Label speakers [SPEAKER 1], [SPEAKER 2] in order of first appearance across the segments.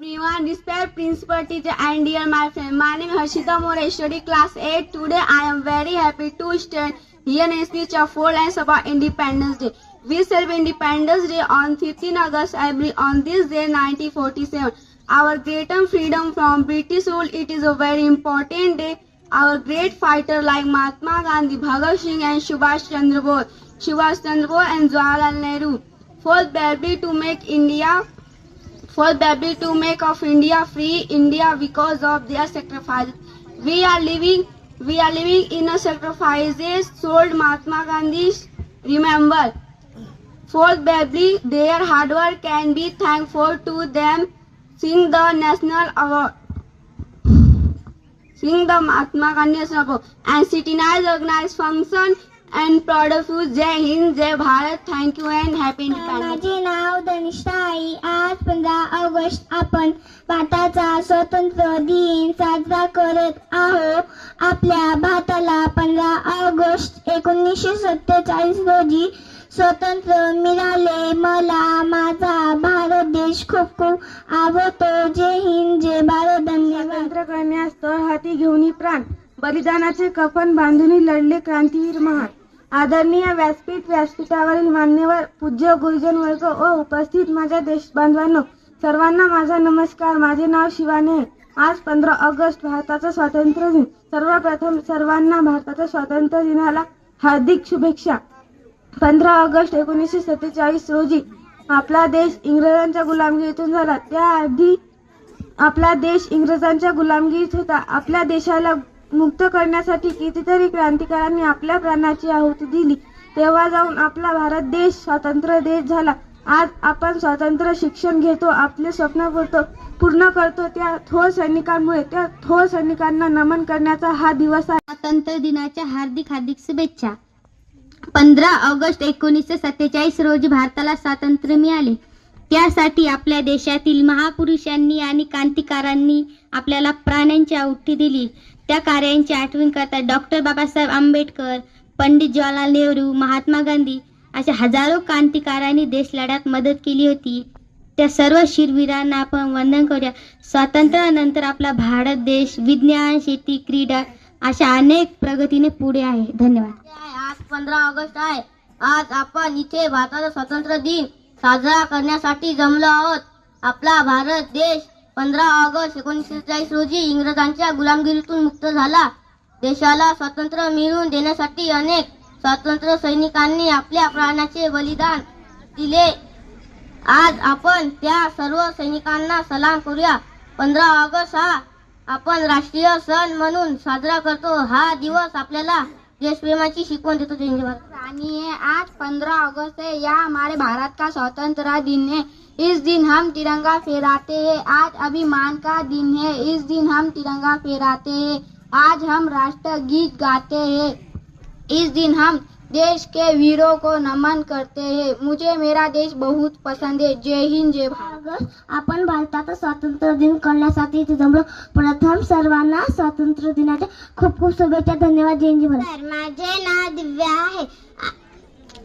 [SPEAKER 1] Everyone, respect principal teacher and dear my friend. My name is Harshita More, study class 8. Today I am very happy to stand here in speech of four lines about Independence Day. We celebrate Independence Day on 15 August every on this day 1947. Our great freedom from British rule. It is a very important day. Our great fighter like Mahatma Gandhi, Bhagat Singh and Subhash Chandra Bose, Subhash Chandra Bose and Jawaharlal Nehru fought bravely to make India for Baby to make of India free India because of their sacrifices. We are living we are living in a sacrifices sold Mahatma Gandhi remember. For Baby their hard work can be thankful to them. Sing the national award. Sing the Mahatma Gandhi National Award and citizens organize function and proud of you. Jai Hind, Jai Bharat. Thank you and happy Independence.
[SPEAKER 2] माझे नाव धनिष्ठा आई आज पंधरा August आपण भारताचा स्वतंत्र दिन साजरा करत आहोत. आपल्या भारताला पंधरा ऑगस्ट एकोणीसशे सत्तेचाळीस रोजी स्वतंत्र मिळाले. मला माझा भारत देश खूप खूप आवडतो. जय हिंद जय भारत. धन्यवाद.
[SPEAKER 3] स्वातंत्र्य करण्यास तळ हाती घेऊन प्राण. बलिदानाचे कफन बांधून लढले क्रांतीवीर महान. आदरणीय व्यासपीठ व्यासपीठावरील मान्यवर पूज्य गुरुजन वर्ग व उपस्थित माझ्या देश बांधवांनो सर्वांना माझा नमस्कार. माझे नाव शिवानी आहे. आज पंधरा ऑगस्ट भारताचा स्वातंत्र्य दिन. सर्वप्रथम सर्वांना भारताच्या स्वातंत्र्य दिनाला हार्दिक शुभेच्छा. पंधरा ऑगस्ट एकोणीसशे सत्तेचाळीस रोजी आपला देश इंग्रजांच्या गुलामगिरीतून झाला. त्याआधी आपला देश इंग्रजांच्या गुलामगिरीत होता. आपल्या देशाला मुक्त करण्यासाठी कितीतरी क्रांतिकारांनी आपल्या प्राणाची आहुती दिली. तेव्हा जाऊन आपला भारत देश स्वतंत्र देश झाला. आज आपण स्वतंत्र शिक्षण घेतो आपले स्वप्न करतो पूर्ण करतो त्या थोर सैनिकांमुळे. त्या थोर सैनिकांना नमन करण्याचा हा दिवस आहे.
[SPEAKER 2] स्वातंत्र्य दिनाच्या हार्दिक हार्दिक शुभेच्छा. पंधरा ऑगस्ट एकोणीसशे सत्तेचाळीस रोजी भारताला स्वातंत्र्य मिळाले. त्यासाठी आपल्या देशातील महापुरुषांनी आणि क्रांतिकारांनी आपल्याला प्राण्यांची आहुती दिली. त्या कार्यांची आठवण करतात डॉक्टर बाबासाहेब आंबेडकर पंडित जवाहरलाल नेहरू महात्मा गांधी अशा हजारो क्रांतिकारांनी देश लढ्यात मदत केली होती. त्या सर्व शिरवीरांना आपण वंदन करूया. स्वातंत्र्यानंतर आपला भारत देश विज्ञान शेती क्रीडा अशा अनेक प्रगतीने पुढे आहे. धन्यवाद.
[SPEAKER 1] आज पंधरा ऑगस्ट आहे. आज आपण इथे भारताचा स्वातंत्र्य दिन साजरा करण्यासाठी जमलो आहोत. आपला भारत देश पंधरा ऑगस्ट एकोणीसशे चाळीस रोजी इंग्रजांच्या गुलामगिरीतून मुक्त झाला. देशाला स्वातंत्र्य मिळवून देण्यासाठी अनेक स्वातंत्र्य सैनिकांनी आपल्या प्राणाचे बलिदान दिले. आज आपण त्या सर्व सैनिकांना सलाम करूया. पंधरा ऑगस्ट हा आपण राष्ट्रीय सण म्हणून साजरा करतो. हा दिवस आपल्याला देशप्रेमाची शिकवण देतो. जय है आज पंद्रह अगस्त है, यह हमारे भारत का स्वतंत्रता दिन है। इस दिन हम तिरंगा फहराते हैं, आज अभिमान का दिन है। इस दिन हम तिरंगा फहराते हैं, आज हम राष्ट्र गीत गाते हैं। इस दिन हम देश के वीरों को नमन करते हैं। मुझे मेरा देश बहुत पसंद है। जय हिंद जय भारत।
[SPEAKER 2] आपण भारताचा स्वातंत्र्य दिन करण्यासाठी इथे जमलो प्रथम सर्वांना स्वातंत्र्य दिनाच्या खूप खूप शुभेच्छा. धन्यवाद जय हिंद जय भारत. माझे नाव दिव्या आहे.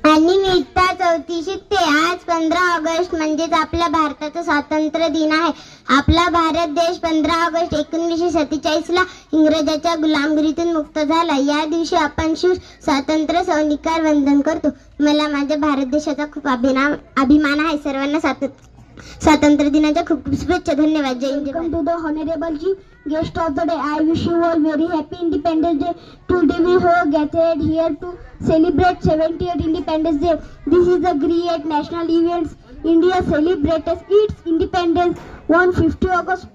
[SPEAKER 2] आणि मी इयत्ता चौथी शिकते आज पंधरा ऑगस्ट म्हणजेच आपल्या भारताचा स्वातंत्र्य दिन आहे. आपला भारत देश पंधरा ऑगस्ट एकोणीसशे सत्तेचाळीस ला इंग्रजाच्या गुलामगिरीतून मुक्त झाला. या दिवशी आपण शिव स्वातंत्र्य सैनिकार वंदन करतो. मला माझ्या भारत देशाचा खूप अभिमान अभिमान आहे. सर्वांना स्वातंत्र्य स्वातंत्र्य दिनाच्या खूप खूप शुभेच्छा धन्यवाद जय Hind welcome to the honourable chief guest of the day I wish you all very happy Independence Day today we हो gathered here to celebrate 70th Independence Day. This is a great national event. India celebrates its independence on 50 August.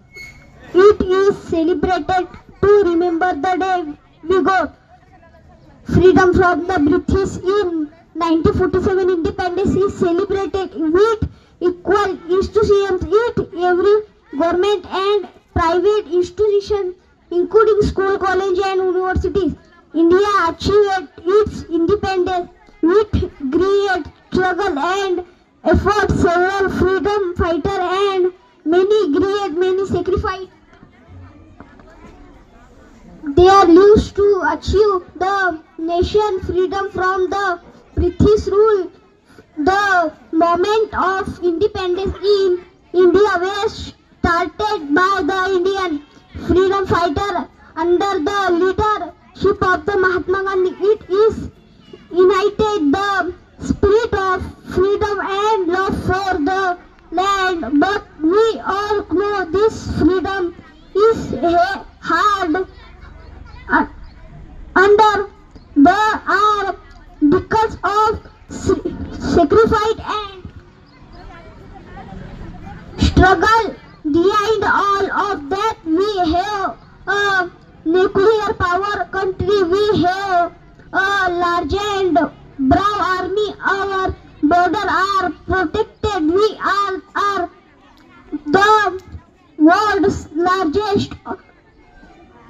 [SPEAKER 2] It is celebrated to remember the day we got freedom from the British in 1947. Independence is celebrated in school, college and universities. India achieved its independence with great struggle and effort. Several freedom fighters and many great many sacrificed are used to achieve the nation freedom from the British rule. The moment of independence in India was started by the Indian freedom fighter under the leadership of the Mahatma Gandhi. It is united the spirit of freedom and love for the land. But we all know this freedom is hard uh, under the are because of sacrifice and struggle behind all of that we have uh, nuclear power country we have a large and brave army. Our border are protected. We are are the world's largest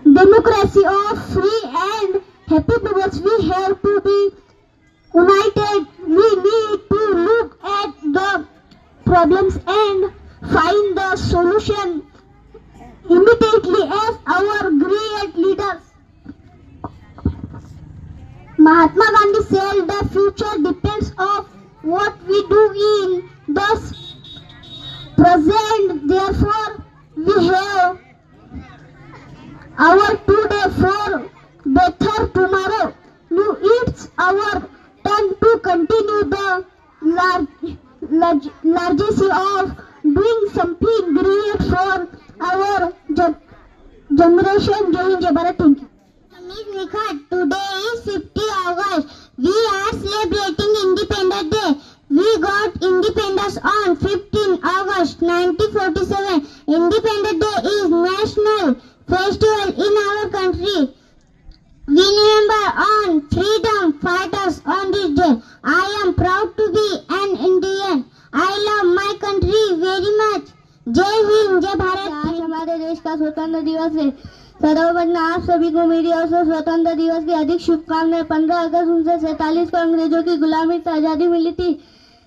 [SPEAKER 2] democracy of free and happy peoples. We have to be united. We need to look at the problems and find the solution immediately as our great leaders Mahatma Gandhi said the future depends on what we do in the present therefore we have our today for better tomorrow. Now it's our turn to continue the large, large, legacy of doing something great for our generation. Jai Jai Bharat. Thank you. Today is 50 August. We are celebrating Independence Day. We got independence on 15 August 1947. Independence Day is national festival in our country. We remember on freedom fighters on this day. I am proud to be an Indian. I love my country very much. जय हिंद जय भारत आज हमारे देश का स्वतंत्र दिवस है सर्वप्रथम आप सभी को मेरी और स्वतंत्र दिवस की अधिक शुभकामनाएं। पंद्रह अगस्त उन्नीस सैतालीस को अंग्रेजों की गुलामी से आजादी मिली थी।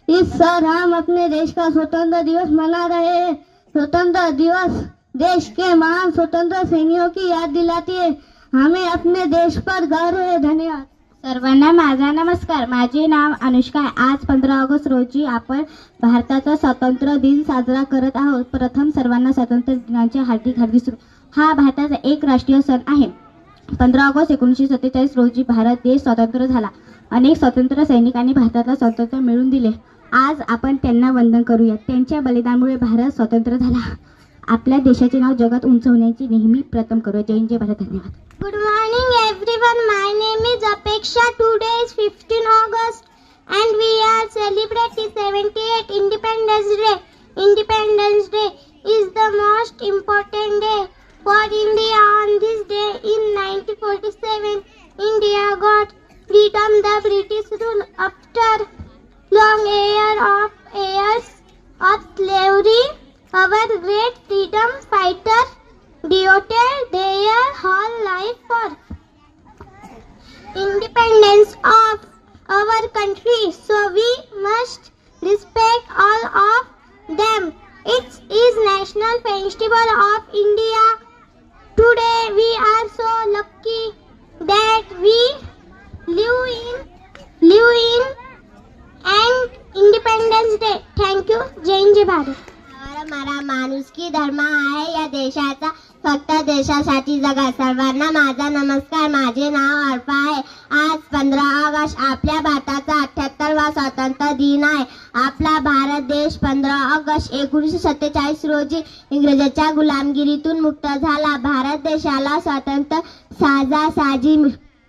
[SPEAKER 2] इस साल हम अपने देश का स्वतंत्र दिवस मना रहे हैं। स्वतंत्र दिवस देश के महान स्वतंत्र सैनिकों की याद दिलाती है। हमें अपने देश पर गर्व है। धन्यवाद।
[SPEAKER 4] सर्वांना माझा नमस्कार। माझे नाव अनुष्का आहे. आज पंधरा ऑगस्ट रोजी आपण भारताचा स्वातंत्र्य दिन साजरा करत आहोत. प्रथम सर्वांना स्वातंत्र्य दिनाच्या हार्दिक हार्दिक शुभ हा भारताचा एक राष्ट्रीय सण आहे. पंधरा ऑगस्ट एकोणीसशे सत्तेचाळीस रोजी भारत देश स्वतंत्र झाला. अनेक स्वतंत्र सैनिकांनी भारताला स्वातंत्र्य मिळवून दिले. आज आपण त्यांना वंदन करूया त्यांच्या बलिदानामुळे भारत स्वतंत्र झाला. आपल्या देशाचे नाव जगात उंचवण्याची नेहमी प्रथम करूया. जय जय भारत. धन्यवाद.
[SPEAKER 2] Good morning everyone. My name is Apeksha. Today is 15 August and we are celebrating 78 Independence Day. Independence Day is the most important day for India. On this day in 1947, India got freedom. The British rule after long year of years of slavery. Our great freedom fighter devoted their whole life for independence of our country. So we must respect all of them. It is National Festival of India. Today we are so lucky that we live in live in and Independence Day. Thank you. जय जय भारत
[SPEAKER 5] मारा माणुसकी धर्म आहे या देशाचा. फक्त देशासाठी जगा. सर्वांना माझा नमस्कार. माझे नाव अर्पा आहे. आज पंधरा ऑगस्ट आपल्या भारताचा अठ्याहत्तरवा स्वातंत्र्य दिन आहे. आपला भारत देश पंधरा ऑगस्ट एकोणीसशे सत्तेचाळीस रोजी इंग्रजांच्या गुलामगिरीतून मुक्त झाला. भारत देशाला स्वातंत्र्य साजा साजी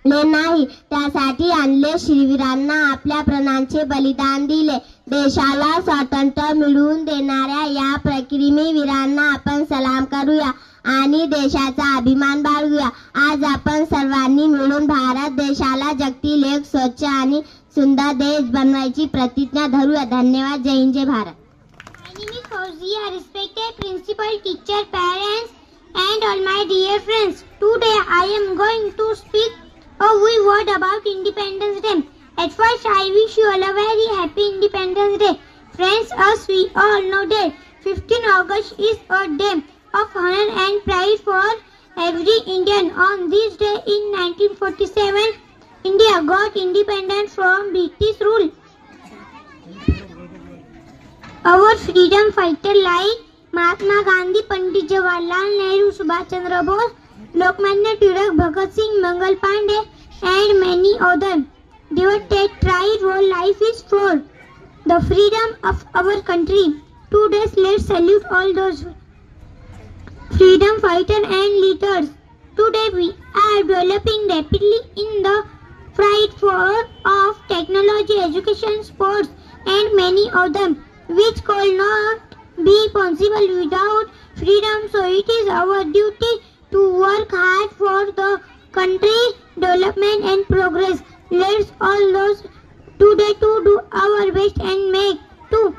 [SPEAKER 5] ले नाही. त्यासाठी आणले शिरवीरांना आपल्या प्राणांचे बलिदान दिले. देशाला स्वातंत्र्य मिळवून देणाऱ्या या प्रक्रिमी वीरांना आपण सलाम करूया आणि देशाचा अभिमान बाळगूया. आज आपण सर्वांनी मिळून भारत देशाला जगतील एक स्वच्छ आणि सुंदर देश बनवायची प्रतिज्ञा धरूया. धन्यवाद. जय हिंद जय भारत.
[SPEAKER 2] आणि respected principal teacher parents and all my dear friends today I am going to speak a few word about Independence Day at first I wish you all a very happy Independence Day friends as we all know day fifteen August is a day of honour and pride for every Indian on this day in nineteen forty seven India got independence from British rule. Our freedom fighter like Mahatma Gandhi, Pandit Jawaharlal Nehru, Subhash Chandra Bose, Lokmanya Tilak, Bhagat Singh, Mangal Pandey, and many others. They Devoted tried whole life is for the freedom of our country. Today salute all those freedom fighters and leaders. Today we are developing rapidly in the fight for of technology, education, sports, and many of them, which could not be possible without freedom. So it is our duty to work hard for the country development and progress. Let's all those today to do our best and make to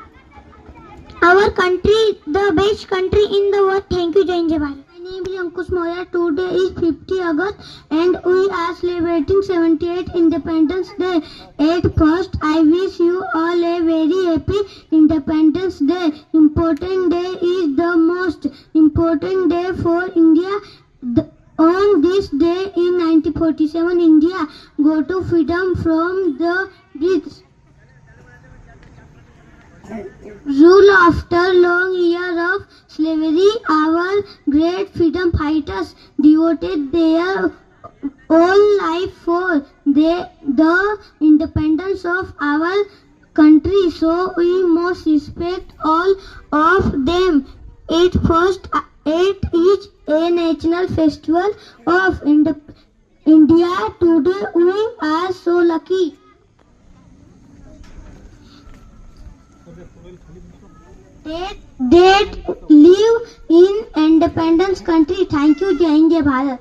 [SPEAKER 2] our country the best country in the world. Thank you, Jai Hind, Jai Bharat. My name is Ankush Moya. Today is 50 August and we are celebrating 78 Independence Day. At first, I wish you all a very happy Independence Day. Important day is the most important day for India. The- on this day in 1947, India go to freedom from the British rule after long year of slavery our great freedom fighters devoted their whole life for the, the independence of our country. So we must respect all of them. It first it is a national festival of india. Today we are so lucky एक that live in independence country thank you जय हिंद जय भारत